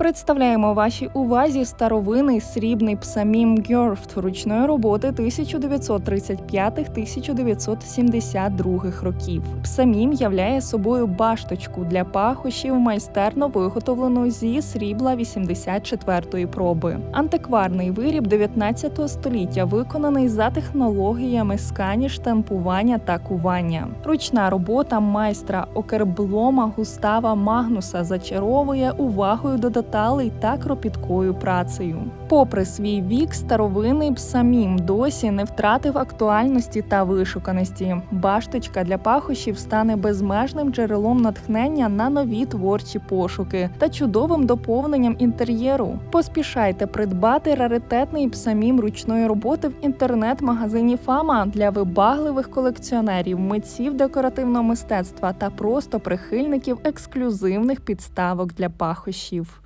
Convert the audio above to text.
Представляємо вашій увазі старовинний срібний псамім Гьорфт ручної роботи 1935-1972 років. Псамім являє собою башточку для пахощів, майстерно виготовлену зі срібла 84-ї проби. Антикварний виріб 19 століття, виконаний за технологіями скані, штампування та кування. Ручна робота майстра Окерблома Густава Магнуса зачаровує увагою до деталей та кропіткою працею. Попри свій вік, старовинний псамім досі не втратив актуальності та вишуканості. Башточка для пахощів стане безмежним джерелом натхнення на нові творчі пошуки та чудовим доповненням інтер'єру. Поспішайте придбати раритетний псамім ручної роботи в інтернет-магазині Фама для вибагливих колекціонерів, митців декоративного мистецтва та просто прихильників ексклюзивних підставок для пахощів.